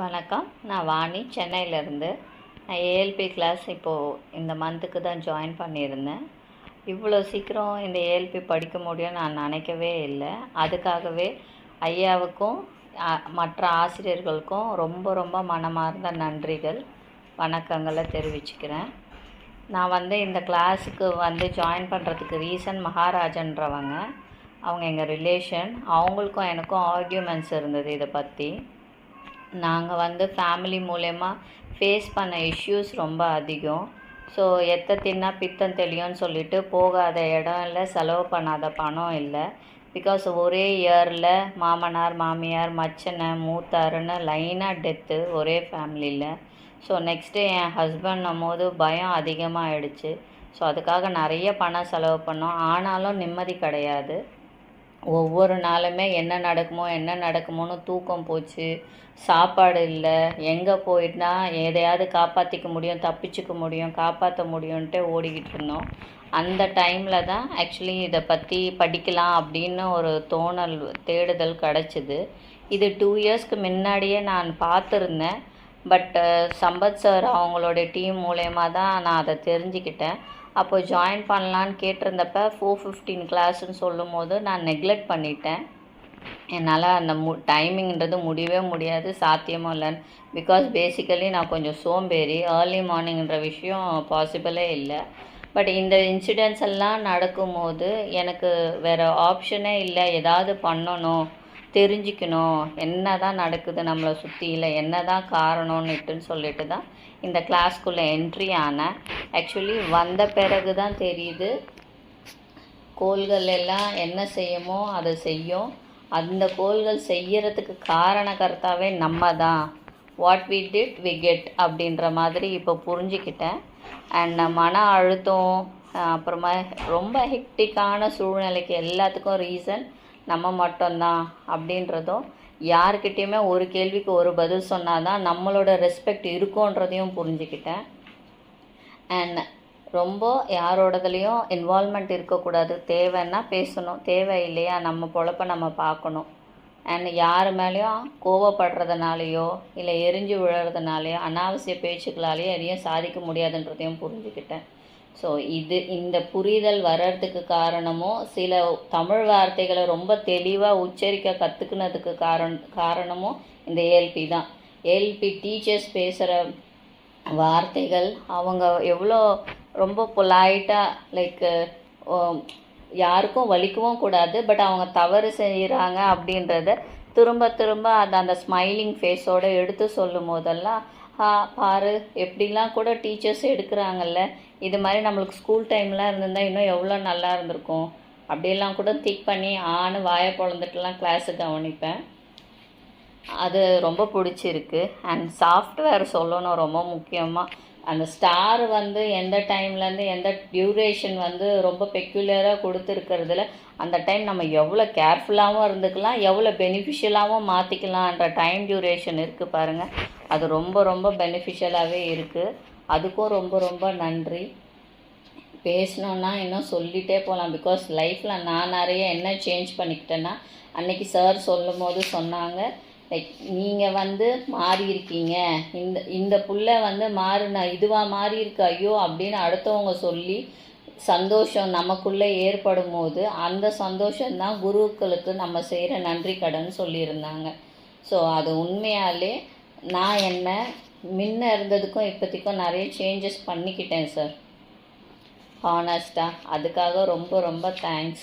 வணக்கம். நான் வாணி சென்னையிலேருந்து. நான் ஏஎல்பி கிளாஸ் இப்போது இந்த மந்த்துக்கு தான் ஜாயின் பண்ணியிருந்தேன். இவ்வளோ சீக்கிரம் இந்த ஏஎல்பி படிக்க முடியும்னு நான் நினைக்கவே இல்லை. அதுக்காகவே ஐயாவுக்கும் மற்ற ஆசிரியர்களுக்கும் ரொம்ப ரொம்ப மனமார்ந்த நன்றிகள் வணக்கங்களை தெரிவிச்சுக்கிறேன். நான் வந்து இந்த கிளாஸுக்கு வந்து ஜாயின் பண்ணுறதுக்கு ரீசன் மகாராஜன்றவங்க. அவங்க எங்கள் ரிலேஷன் அவங்களுக்கும் எனக்கும் ஆர்கியூமெண்ட்ஸ் இருந்தது இதை பற்றி நாங்கள் வந்து ஃபேமிலி மூலயமா ஃபேஸ் பண்ண இஷ்யூஸ் ரொம்ப அதிகம். ஸோ எத்த தின்னா பித்தம் தெளியும்னு சொல்லிட்டு போகாத இடம் இல்லை செலவு பண்ணாத பணம் இல்லை. பிகாஸ் ஒரே இயரில் மாமனார் மாமியார் மச்சனை மூத்தாருன்னு லைனாக டெத்து ஒரே ஃபேமிலியில் ஸோ நெக்ஸ்ட்டு என் ஹஸ்பண்ட்னும் போது பயம் அதிகமாக ஆயிடுச்சு ஸோ அதுக்காக நிறைய பணம் செலவு பண்ணோம். ஆனாலும் நிம்மதி கிடையாது. ஒவ்வொரு நாளுமே என்ன நடக்குமோ என்ன நடக்குமோன்னு தூக்கம் போச்சு. சாப்பாடு இல்லை. எங்கே போயிட்டுனா எதையாவது காப்பாற்றிக்க முடியும் தப்பிச்சுக்க முடியும் காப்பாற்ற முடியும்ன்ட்டு ஓடிக்கிட்டு இருந்தோம். அந்த டைமில் தான் ஆக்சுவலி இதை பற்றி படிக்கலாம் அப்படின்னு ஒரு தோணல் தேடுதல் கிடச்சிது. இது டூ இயர்ஸ்க்கு முன்னாடியே நான் பார்த்துருந்தேன். பட் சம்பத் சார் அவங்களோட டீம் மூலயமா தான் நான் அதை தெரிஞ்சுக்கிட்டேன். அப்போ ஜாயின் பண்ணலான்னு கேட்டிருந்தப்ப ஃபோர் ஃபிஃப்டீன் கிளாஸ்ன்னு சொல்லும் போது நான் நெக்லெக்ட் பண்ணிட்டேன். என்னால் அந்த மு டைமிங்கிறது முடியவே முடியாது சாத்தியமும் இல்லைன்னு. பிகாஸ் பேசிக்கலி நான் கொஞ்சம் சோம்பேறி ஏர்லி மார்னிங்ன்ற விஷயம் பாசிபிளே இல்லை. பட் இந்த இன்சிடென்ட்ஸ் எல்லாம் நடக்கும்போது எனக்கு வேறு ஆப்ஷனே இல்லை. ஏதாவது பண்ணணும் தெரிஞ்சுக்கணும். என்ன தான் நடக்குது நம்மளை சுற்றியில் என்ன தான் காரணம்னுட்டுன்னு சொல்லிட்டு தான் இந்த கிளாஸ்க்குள்ளே என்ட்ரி ஆனேன். ஆக்சுவலி வந்த பிறகு தான் தெரியுது. கோள்கள் எல்லாம் என்ன செய்யுமோ அதை செய்யும். அந்த கோள்கள் செய்யறதுக்கு காரணக்கர்த்தாவே நம்ம தான் what we did we get அப்படின்ற மாதிரி இப்போ புரிஞ்சுக்கிட்டேன். அண்ட் மன அழுத்தம் அப்புறமா ரொம்ப ஹெக்டிக்கான சூழ்நிலைக்கு எல்லாத்துக்கும் ரீசன் நம்ம மட்டும்தான் அப்படின்றதும் யாருக்கிட்டேயுமே ஒரு கேள்விக்கு ஒரு பதில் சொன்னால் தான் நம்மளோட ரெஸ்பெக்ட் இருக்குன்றதையும் புரிஞ்சுக்கிட்டேன். அண்ட் ரொம்ப யாரோடதுலேயும் இன்வால்மெண்ட் இருக்கக்கூடாது. தேவைன்னா பேசணும். தேவை இல்லையா நம்ம பொழப்ப நம்ம பார்க்கணும். அண்ட் யார் மேலேயும் கோவப்படுறதுனாலையோ இல்லை எரிஞ்சு விழுறதுனாலையோ அனாவசிய பேச்சுக்களாலேயோ எதையும் சாதிக்க முடியாதுன்றதையும் புரிஞ்சுக்கிட்டேன். ஸோ இது இந்த புரிதல் வர்றதுக்கு காரணமும் சில தமிழ் வார்த்தைகளை ரொம்ப தெளிவாக உச்சரிக்க கற்றுக்குனதுக்கு காரண காரணமும் இந்த ஏஎல்பி தான். ஏஎல்பி டீச்சர்ஸ் பேசுகிற வார்த்தைகள் அவங்க எவ்வளோ ரொம்ப பொலைட்டாக லைக் யாருக்கும் வலிக்கவும் கூடாது பட் அவங்க தவறு செய்கிறாங்க அப்படின்றத திரும்ப திரும்ப அந்த அந்த ஸ்மைலிங் ஃபேஸோட எடுத்து சொல்லும் போதெல்லாம் ஆ பாரு எப்படிலாம் கூட டீச்சர்ஸ் எடுக்கிறாங்கல்ல இது மாதிரி நம்மளுக்கு ஸ்கூல் டைம்லாம் இருந்திருந்தால் இன்னும் எவ்வளோ நல்லா இருந்திருக்கும். அப்படியெல்லாம் கூட திக் பண்ணி ஆணு வாயை பொழந்துட்டுலாம் கிளாஸு கவனிப்பேன். அது ரொம்ப பிடிச்சிருக்கு. அண்ட் சாஃப்ட்வேர் சொல்லணும் ரொம்ப முக்கியமாக அந்த ஸ்டார் வந்து எந்த டைம்லேருந்து எந்த டியூரேஷன் வந்து ரொம்ப பெக்யூலராக கொடுத்துருக்கிறதுல அந்த டைம் நம்ம எவ்வளோ கேர்ஃபுல்லாகவும் இருந்துக்கலாம் எவ்வளோ பெனிஃபிஷியலாகவும் மாற்றிக்கலான்ற டைம் டியூரேஷன் இருக்குது பாருங்கள் அது ரொம்ப ரொம்ப பெனிஃபிஷியலாகவே இருக்குது அதுக்கும் ரொம்ப ரொம்ப நன்றி. பேசணுன்னா இன்னும் சொல்லிகிட்டே போகலாம் பிகாஸ் லைஃப்பில் நான் நிறைய என்ன சேஞ்ச் பண்ணிக்கிட்டேன்னா அன்றைக்கி சார் சொல்லும் போது சொன்னாங்க. லைக் நீங்கள் வந்து மாறி இருக்கீங்க. இந்த இந்த புள்ள வந்து மாறுனா இதுவாக மாறி இருக்கு ஐயோ அப்படின்னு அடுத்தவங்க சொல்லி சந்தோஷம் நமக்குள்ளே ஏற்படும் போது அந்த சந்தோஷம்தான் குருக்களுக்கு நம்ம செய்கிற நன்றி கடன் சொல்லியிருந்தாங்க. ஸோ அது உண்மையாலே நான் என்ன முன்ன இருந்ததுக்கும் இப்போதைக்கும் நிறைய சேஞ்சஸ் பண்ணிக்கிட்டேன் சார் ஹானஸ்டாக அதுக்காக ரொம்ப ரொம்ப தேங்க்ஸ்